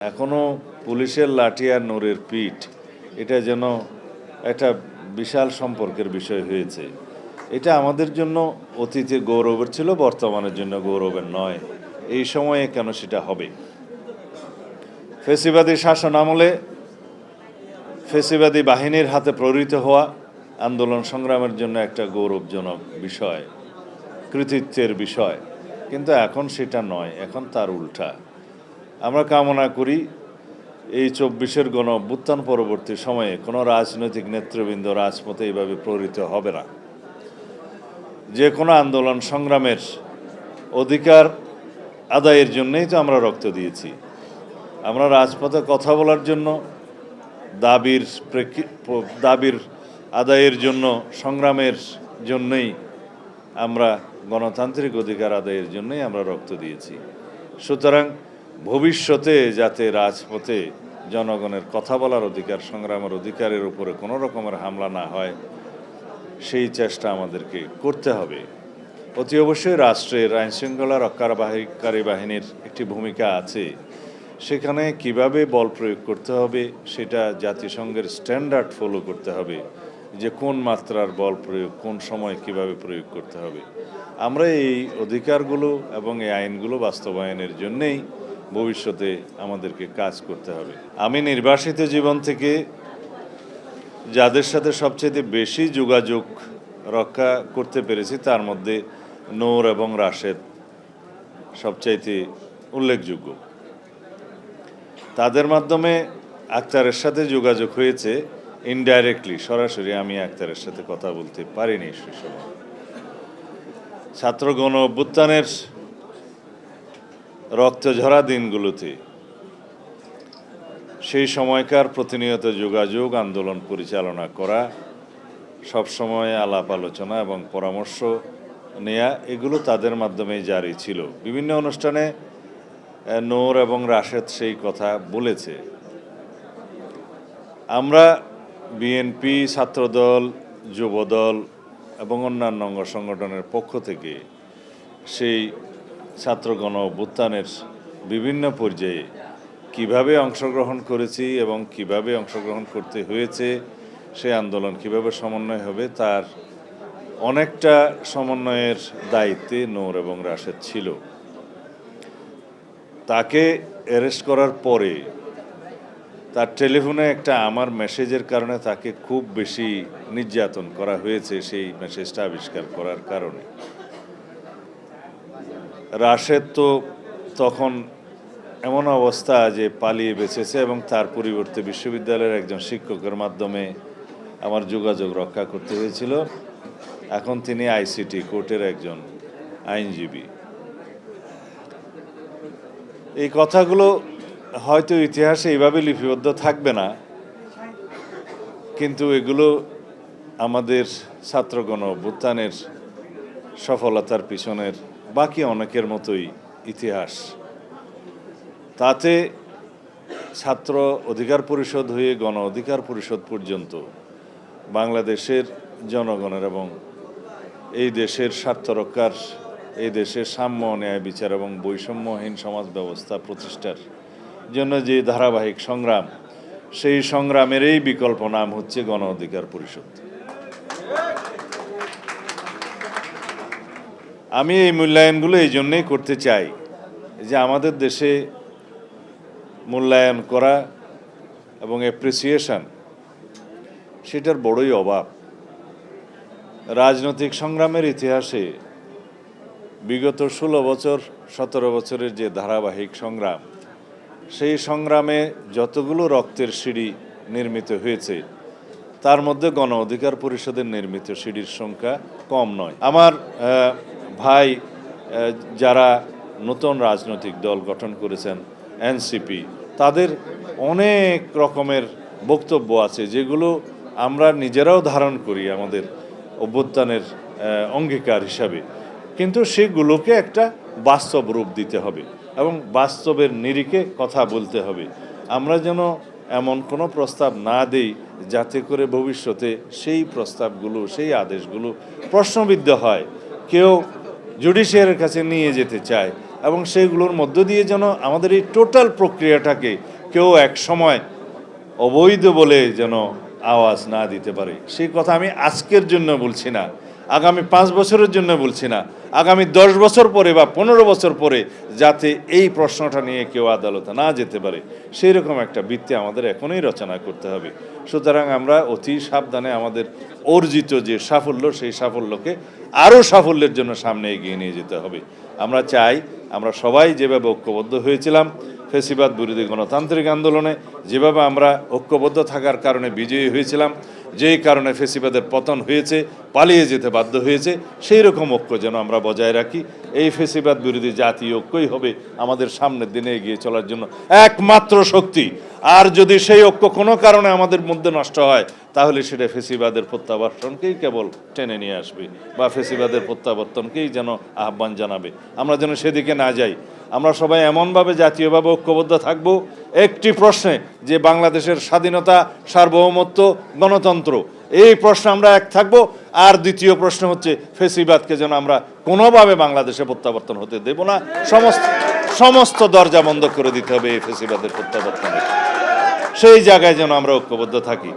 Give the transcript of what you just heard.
এখনও পুলিশের লাঠি আর নোরের পিঠ, এটা যেন একটা বিশাল সম্পর্কের বিষয় হয়েছে। এটা আমাদের জন্য অতীতে গৌরবের ছিল, বর্তমানের জন্য গৌরবের নয়। এই সময়ে কেন সেটা হবে? ফেসিবাদী শাসন আমলে ফেসিবাদী বাহিনীর হাতে প্রহৃত হওয়া আন্দোলন সংগ্রামের জন্য একটা গৌরবজনক বিষয়, কৃতিত্বের বিষয়। কিন্তু এখন সেটা নয়, এখন তার উল্টা। আমরা কামনা করি এই চব্বিশের গণ অভ্যুত্থান পরবর্তী সময়ে কোনো রাজনৈতিক নেতৃবৃন্দ রাজপথে এইভাবে প্রহৃত হবে না। যে কোনো আন্দোলন সংগ্রামের অধিকার আদায়ের জন্যই তো আমরা রক্ত দিয়েছি। আমরা রাজপথে কথা বলার জন্য, দাবির দাবির আদায়ের জন্য, সংগ্রামের জন্যই আমরা গণতান্ত্রিক অধিকার আদায়ের জন্যই আমরা রক্ত দিয়েছি। সুতরাং ভবিষ্যতে যাতে রাজপথে জনগণের কথা বলার অধিকার, সংগ্রামের অধিকারের উপরে কোনো রকমের হামলা না হয়, সেই চেষ্টা আমাদেরকে করতে হবে। অতি অবশ্যই রাষ্ট্রের আইনশৃঙ্খলা রক্ষাকারী বাহিনীর একটি ভূমিকা আছে। সেখানে কীভাবে বল প্রয়োগ করতে হবে, সেটা জাতিসংঘের স্ট্যান্ডার্ড ফলো করতে হবে, যে কোন মাত্রার বল প্রয়োগ, কোন সময় কীভাবে প্রয়োগ করতে হবে। আমরা এই অধিকারগুলো এবং এই আইনগুলো বাস্তবায়নের জন্যেই ভবিষ্যতে আমাদেরকে কাজ করতে হবে। আমি নির্বাসিত জীবন থেকে যাদের সাথে সবচেয়ে বেশি যোগাযোগ রক্ষা করতে পেরেছি, তার মধ্যে নূর এবং রাশেদ সবচাইতে উল্লেখযোগ্য। তাদের মাধ্যমে আক্তারের সাথে যোগাযোগ হয়েছে ইনডাইরেক্টলি সরাসরি আমি আক্তারের সাথে কথা বলতে পারিনি সে সময়। ছাত্র গণ অভ্যুত্থানের রক্তঝরা দিনগুলোতে সেই সময়কার প্রতিনিয়ত যোগাযোগ, আন্দোলন পরিচালনা করা সবসময় আলাপ আলোচনা এবং পরামর্শ নেয়া, এগুলো তাদের মাধ্যমে জারি ছিল। বিভিন্ন অনুষ্ঠানে নোর এবং রাশেদ সেই কথা বলেছে। আমরা বিএনপি, ছাত্রদল, যুবদল এবং অন্যান্য অঙ্গ সংগঠনের পক্ষ থেকে সেই ছাত্র গণ অভ্যুত্থানের বিভিন্ন পর্যায়ে কীভাবে অংশগ্রহণ করেছি এবং কীভাবে অংশগ্রহণ করতে হয়েছে, সে আন্দোলন কীভাবে সমন্বয় হবে, তার অনেকটা সমন্বয়ের দায়িত্বে নূর এবং রাশেদ ছিল। তাকে অ্যারেস্ট করার পরে তার টেলিফোনে একটা আমার মেসেজের কারণে তাকে খুব বেশি নির্যাতন করা হয়েছে, সেই মেসেজটা আবিষ্কার করার কারণে। রাশেদ তো তখন এমন অবস্থা যে পালিয়ে বেঁচেছে এবং তার পরিবর্তে বিশ্ববিদ্যালয়ের একজন শিক্ষকের মাধ্যমে আমার যোগাযোগ রক্ষা করতে হয়েছিল। এখন তিনি আইসিটি কোর্টের একজন আইনজীবী। এই কথাগুলো হয়তো ইতিহাসে এইভাবে লিপিবদ্ধ থাকবে না, কিন্তু এগুলো আমাদের ছাত্রগণ অভ্যুত্থানের সফলতার পিছনের বাকি অনেকের মতোই ইতিহাস। তাতে ছাত্র অধিকার পরিষদ হয়ে গণ অধিকার পরিষদ পর্যন্ত বাংলাদেশের জনগণের এবং এই দেশের স্বার্থ রক্ষার, এই দেশের সাম্য ন্যায় বিচার এবং বৈষম্যহীন সমাজ ব্যবস্থা প্রতিষ্ঠার জন্য যে ধারাবাহিক সংগ্রাম, সেই সংগ্রামেরই বিকল্প নাম হচ্ছে গণ অধিকার পরিষদ। আমি এই মূল্যায়নগুলো এই জন্যেই করতে চাই যে আমাদের দেশে মূল্যায়ন করা এবং অ্যাপ্রিসিয়েশন সেটার বড়ই অভাব। রাজনৈতিক সংগ্রামের ইতিহাসে বিগত ষোলো বছর, সতেরো বছরের যে ধারাবাহিক সংগ্রাম, সেই সংগ্রামে যতগুলো রক্তের সিঁড়ি নির্মিত হয়েছে, তার মধ্যে গণ অধিকার পরিষদের নির্মিত সিঁড়ির সংখ্যা কম নয়। আমার ভাই যারা নতুন রাজনৈতিক দল গঠন করেছেন, এনসিপি, তাদের অনেক রকমের বক্তব্য আছে, যেগুলো আমরা নিজেরাও ধারণ করি আমাদের অভ্যুত্থানের অঙ্গীকার হিসাবে। কিন্তু সেগুলোকে একটা বাস্তব রূপ দিতে হবে এবং বাস্তবের নিরিখে কথা বলতে হবে। আমরা যেন এমন কোনো প্রস্তাব না দেই যাতে করে ভবিষ্যতে সেই প্রস্তাবগুলো, সেই আদেশগুলো প্রশ্নবিদ্ধ হয়। কেউ জুডিশিয়ারের কাছে নিয়ে যেতে চায় এবং সেইগুলোর মধ্য দিয়ে যেন আমাদের এই টোটাল প্রক্রিয়াটাকে কেউ এক সময় অবৈধ বলে যেন আওয়াজ না দিতে পারে। সেই কথা আমি আজকের জন্য বলছি না, আগামী পাঁচ বছরের জন্য বলছি না। আগামী দশ বছর পরে বা পনেরো বছর পরে যাতে এই প্রশ্নটা নিয়ে কেউ আদালতে না যেতে পারে সেই রকম একটা বৃত্তি আমাদের এখনই রচনা করতে হবে। সুতরাং আমরা অতি সাবধানে আমাদের অর্জিত যে সাফল্য, সেই সাফল্যকে আরও সাফল্যের জন্য সামনে এগিয়ে নিয়ে যেতে হবে। আমরা চাই আমরা সবাই যেভাবে ঐক্যবদ্ধ হয়েছিলাম ফেসিবাদ বিরোধী গণতান্ত্রিক আন্দোলনে যেভাবে আমরা ঐক্যবদ্ধ থাকার কারণে বিজয়ী হয়েছিলাম, যেই কারণে ফেসিবাদের পতন হয়েছে, পালিয়ে যেতে বাধ্য হয়েছে, সেই রকম ঐক্য যেন আমরা বজায় রাখি। এই ফেসিবাদ বিরোধী জাতীয় ঐক্যই হবে আমাদের সামনের দিনে এগিয়ে চলার জন্য একমাত্র শক্তি। আর যদি সেই ঐক্য কোনো কারণে আমাদের মধ্যে নষ্ট হয়, তাহলে সেটা ফেসিবাদের প্রত্যাবর্তনকেই কেবল টেনে নিয়ে আসবে বা ফেসিবাদের প্রত্যাবর্তনকেই যেন আহ্বান জানাবে। আমরা যেন সেদিকে না যাই। আমরা সবাই এমনভাবে জাতীয়ভাবে ঐক্যবদ্ধ থাকব। একটি প্রশ্নে যে বাংলাদেশের স্বাধীনতা, সার্বভৌমত্ব, গণতন্ত্র, এই প্রশ্নে আমরা এক থাকব। আর দ্বিতীয় প্রশ্ন হচ্ছে, ফেসিবাদকে যেন আমরা কোনোভাবে বাংলাদেশে প্রত্যাবর্তন হতে দেব না। সমস্ত সমস্ত দরজা বন্ধ করে দিতে হবে এই ফেসিবাদের প্রত্যাবর্তনে। সেই জায়গায় যেন আমরা ঐক্যবদ্ধ থাকি।